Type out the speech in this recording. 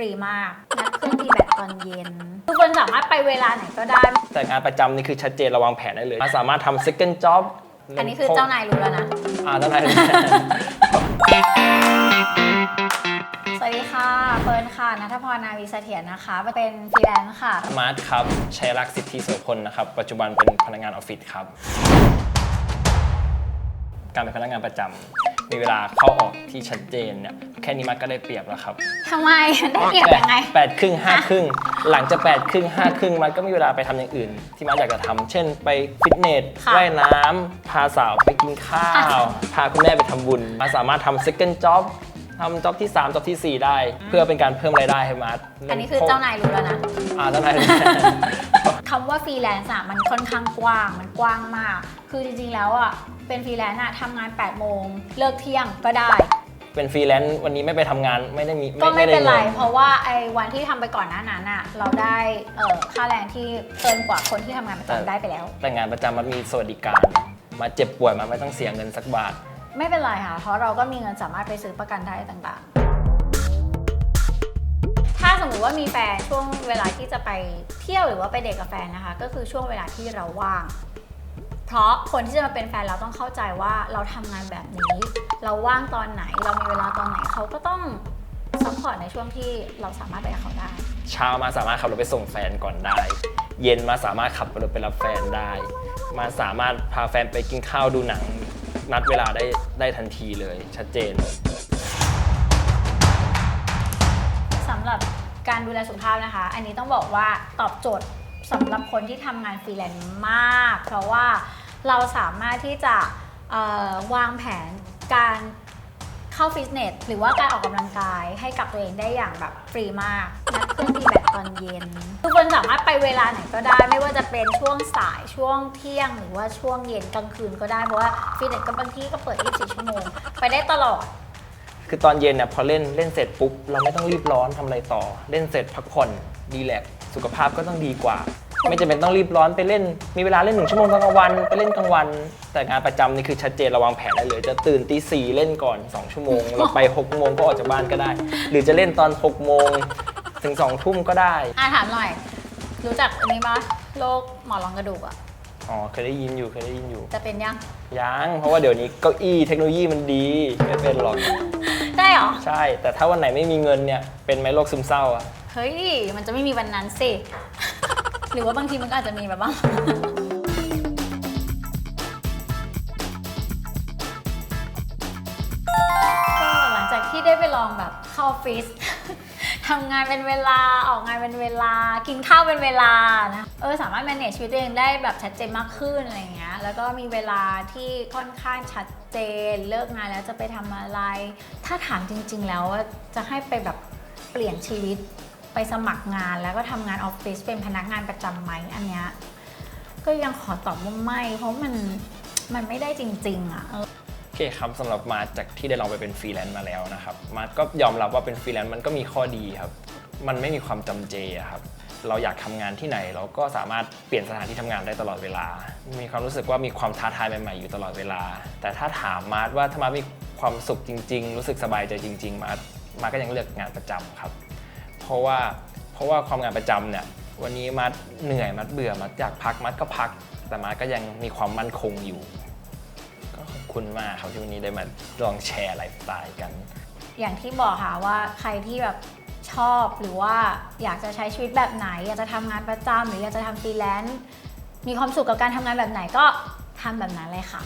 ฟรีมากนัดเครื่องตีแบตตอนเย็น ทุกคนสามารถไปเวลาไหนก็ได้ แต่งานประจำนี่คือชัดเจนเราวางแผนได้เลยสามารถทำ second job อันนี้คือเจ้านายรู้แล้วนะ อ่าเจ้านายสวัสดีค่ะเฟิร์นค่ะนัทพรนาวีเสถียรนะคะ เป็นฟรีแลนซ์ค่ะ มาร์ทครับชัยรักษ์สิทธิโสพลนะครับ ปัจจุบันเป็นพนักงานออฟฟิศครับ การเป็นพนักงานประจำ มีเวลาเข้าออกที่ชัดเจนเนี่ยแค่นี้มาร์ทก็ได้เปรียบแล้วครับทำไมได้เปรียบยังไงแปดครึ่งห้าครึ่งหลังจากแปดครึ่งห้าครึ่งมันก็มีเวลาไปทำอย่างอื่น ที่มันอยากจะทำเช่น ไปฟิตเนสค่ะว่ายน้ำพาสาวไปกินข้าว พาคุณแม่ไปทำบุญมาสามารถทำ second job ทำ job ที่3 job ทีสี่ 4 ได้ เพื่อเป็นการเพิ่มรายได้ให้มาร์ทอันนี้คือเจ้านายรู้แล้วนะ อ่าเจ้านาย คำว่าฟรีแลนซ์อะมันค่อนข้างกว้างมันกว้างมาก คือจริงๆแล้วอะเป็นฟรีแลนซ์อะทำงาน 8 โมง เลิกเที่ยงก็ได้ เป็นฟรีแลนซ์วันนี้ไม่ไปทำงานไม่ได้มีก็ไม่เป็นไร ด้งิเพราะว่าไอ้วันที่ทำไปก่อนหน้านั้นอะเราได้เอ่อค่าแรงที่เกินกว่าคนที่ทำงานประจำได้ไปแล้ว แต่งานประจำมันมีสวัสดิการ มาเจ็บป่วยมาไม่ต้องเสียเงินสักบาท ไม่เป็นไรค่ะ เพราะเราก็มีเงินสามารถไปซื้อประกันได้ต่างๆถ้า สมมุติว่ามีแฟนช่วงเวลาที่จะไปเที่ยวหรือว่าไปเดทกับแฟนนะคะ ก็คือช่วงเวลาที่เราว่าง เพราะคนที่จะมาเป็นแฟนเราต้องเข้าใจว่าเราทำงานแบบนี้ เราว่างตอนไหน เรามีเวลาตอนไหนเขาก็ต้องซัพพอร์ตในช่วงที่เราสามารถไปกับเขาได้ เช้ามาสามารถขับรถไปส่งแฟนก่อนได้ เย็นมาสามารถขับรถไปรับแฟนได้ มาสามารถพาแฟนไปกินข้าวดูหนัง นัดเวลาได้ได้ทันทีเลยชัดเจน การดูแลสุขภาพนะคะ อันนี้ต้องบอกว่าตอบโจทย์สำหรับคนที่ทำงานฟรีแลนซ์มาก เพราะว่าเราสามารถที่จะวางแผนการเข้าฟิตเนสหรือว่าการออกกำลังกายให้กับตัวเองได้อย่างแบบฟรีมากนัดเครื่องตีแบตตอนเย็น ทุกคนสามารถไปเวลาไหนก็ได้ ไม่ว่าจะเป็นช่วงสายช่วงเที่ยง หรือว่าช่วงเย็นกลางคืนก็ได้เพราะว่าฟิตเนสก็บางที่ก็เปิด 24 ชั่วโมง ไปได้ตลอด คือตอนเย็นเนี่ยพอเล่นเล่นเสร็จปุ๊บเราไม่ต้องรีบร้อนทำอะไรต่อ เล่นเสร็จพักผ่อนดีแลกซ์สุขภาพก็ต้องดีกว่า ไม่จำเป็นต้องรีบร้อนไปเล่น มีเวลาเล่นหนึ่งชั่วโมงตอนกลางวันไปเล่นกลางวัน แต่งานประจำนี่คือชัดเจนเราวางแผนได้เลย จะตื่นตีสี่เล่นก่อน 2 ชั่วโมง เราไป6โมงก็ออกจากบ้านก็ได้ หรือจะเล่นตอน6โมงถึง2ทุ่มก็ได้ อะถามหน่อย รู้จักอันนี้ปะโรคหมอนรองกระดูกอะอ๋อเคยได้ยินอยู่เคยได้ยินอยู่ จะเป็นยัง ยัง เพราะว่าเดี๋ยวนี้เก้าอี้เทคโนโลยีมันดี ไม่เป็นหรอกได้ เหรอ ใช่ แต่ถ้าวันไหนไม่มีเงินเนี่ย เป็นไหมโรคซึมเศร้าอะเฮ้ย มันจะไม่มีวันนั้นสิ หรือว่าบางทีมันก็อาจจะมีแบบบ้าง ก็หลังจากที่ได้ไปลองแบบเข้าออฟฟิศ ทำงานเป็นเวลาออกงานเป็นเวลา กินข้าวเป็นเวลานะเออสามารถ manage ชีวิตตัวเองได้แบบชัดเจนมากขึ้นอะไรเงี้ยแล้วก็มีเวลาที่ค่อนข้างชัดเจน เลิกงานแล้วจะไปทำอะไร ถ้าถามจริง ๆ แล้วว่าจะให้ไปแบบเปลี่ยนชีวิตไปสมัครงานแล้วก็ทำงานออฟฟิศเป็นพนักงานประจำไหมอันเนี้ยก็ยังขอตอบว่าไม่ เพราะมันมันไม่ได้จริง ๆอะ โอเคครับสำหรับมาจากที่ได้ลองไปเป็นฟรีแลนซ์มาแล้วนะครับมาก็ยอมรับว่าเป็นฟรีแลนซ์มันก็มีข้อดีครับ มันไม่มีความจำเจครับเราอยากทำงานที่ไหน เราก็สามารถเปลี่ยนสถานที่ทำงานได้ตลอดเวลา มีความรู้สึกว่ามีความท้าทายใหม่ๆอยู่ตลอดเวลา แต่ถ้าถามมาร์ทว่าถ้ามามีความสุขจริง ๆ รู้สึกสบายใจจริง ๆ มาร์ทมาร์ทก็ยังเลือกงานประจำครับ เพราะว่าเพราะว่าความงานประจำเนี่ยวันนี้มาร์ทเหนื่อยมาร์ทเบื่อมาร์ทอยากพักมาร์ทก็พัก แต่มาร์ทก็ยังมีความมั่นคงอยู่ คุณมากครับที่วันนี้ได้มาลองแชร์ไลฟ์สไตล์กัน อย่างที่บอกค่ะว่าใครที่แบบชอบหรือว่าอยากจะใช้ชีวิตแบบไหน อยากจะทำงานประจำหรืออยากจะทำฟรีแลนซ์มีความสุขกับการทำงานแบบไหนก็ทำแบบนั้นเลยค่ะ